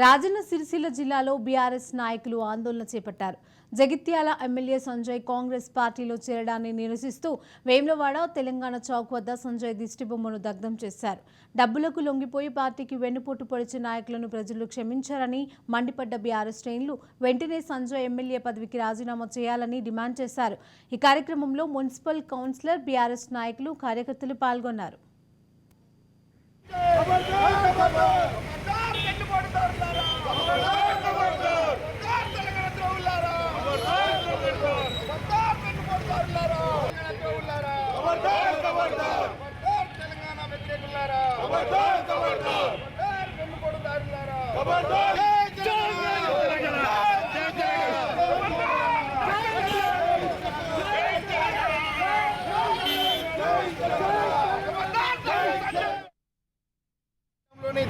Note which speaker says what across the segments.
Speaker 1: రాజన్న సిరిసిల్ల జిల్లాలో బీఆర్ఎస్ నాయకులు ఆందోళన చేపట్టారు. జగిత్యాల ఎమ్మెల్యే సంజయ్ కాంగ్రెస్ పార్టీలో చేరడాన్ని నిరసిస్తూ వేములవాడ తెలంగాణ చౌక్ వద్ద సంజయ్ దిష్టిబొమ్మను దగ్ధం చేశారు. డబ్బులకు లొంగిపోయి పార్టీకి వెన్నుపోటు పొడిచే నాయకులను ప్రజలు క్షమించారని మండిపడ్డ బీఆర్ఎస్ శ్రేణులు వెంటనే సంజయ్ ఎమ్మెల్యే పదవికి రాజీనామా చేయాలని డిమాండ్ చేశారు. ఈ కార్యక్రమంలో మున్సిపల్ కౌన్సిలర్ బీఆర్ఎస్ నాయకులు కార్యకర్తలు పాల్గొన్నారు.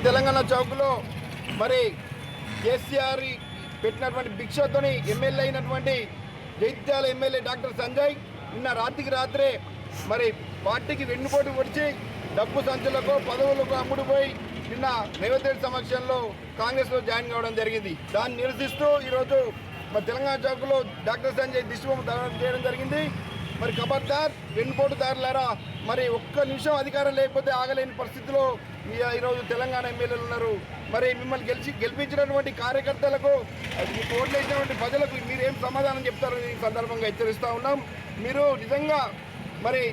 Speaker 2: తెలంగాణ చౌక్లో మరి కేసీఆర్ పెట్టినటువంటి భిక్షతోని ఎమ్మెల్యే అయినటువంటి జైత్యాల ఎమ్మెల్యే డాక్టర్ సంజయ్ నిన్న రాత్రికి రాత్రే మరి పార్టీకి వెన్నుపోటు పొడిచి డబ్బు సంచులకు పదవులకు అమ్ముడుపోయి నిన్న రేవంత్ రెడ్డి సమక్షంలో కాంగ్రెస్లో జాయిన్ కావడం జరిగింది. దాన్ని నిరసిస్తూ ఈరోజు మరి తెలంగాణ చౌక్లో డాక్టర్ సంజయ్ దిశ్వం చేయడం జరిగింది. మరి ఖబర్దార్ వెన్నుపోటుదారులారా మరి ఒక్క నిమిషం అధికారం లేకపోతే ఆగలేని పరిస్థితిలో ఈరోజు తెలంగాణ ఎమ్మెల్యేలు ఉన్నారు. మరి మిమ్మల్ని గెలిచి గెలిపించినటువంటి కార్యకర్తలకు అది ఓట్లు వేసినటువంటి ప్రజలకు మీరేం సమాధానం చెప్తారని ఈ సందర్భంగా హెచ్చరిస్తూ ఉన్నాం. మీరు నిజంగా మరి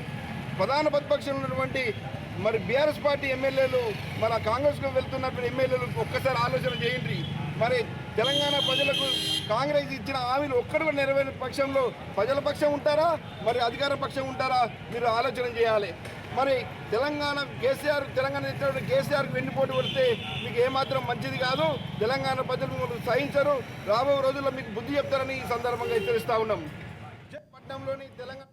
Speaker 2: ప్రధాన ప్రతిపక్షంలో ఉన్నటువంటి మరి బీఆర్ఎస్ పార్టీ ఎమ్మెల్యేలు మన కాంగ్రెస్కు వెళ్తున్నటువంటి ఎమ్మెల్యేలు ఒక్కసారి ఆలోచన చేయండి. మరి తెలంగాణ ప్రజలకు కాంగ్రెస్ ఇచ్చిన హామీలు ఒక్కడు నెరవేరిన పక్షంలో ప్రజల పక్షం ఉంటారా? మరి అధికార పక్షం ఉంటారా? మీరు ఆలోచన చేయాలి. మరి తెలంగాణ కేసీఆర్ తెలంగాణ ఇచ్చినటువంటి కేసీఆర్కి వెన్నుపోటు పడితే మీకు ఏమాత్రం మంచిది కాదు. తెలంగాణ ప్రజలు సహించరు. రాబోయే రోజుల్లో మీకు బుద్ధి చెప్తారని ఈ సందర్భంగా హెచ్చరిస్తూ ఉన్నాం. పట్నంలోని తెలంగాణ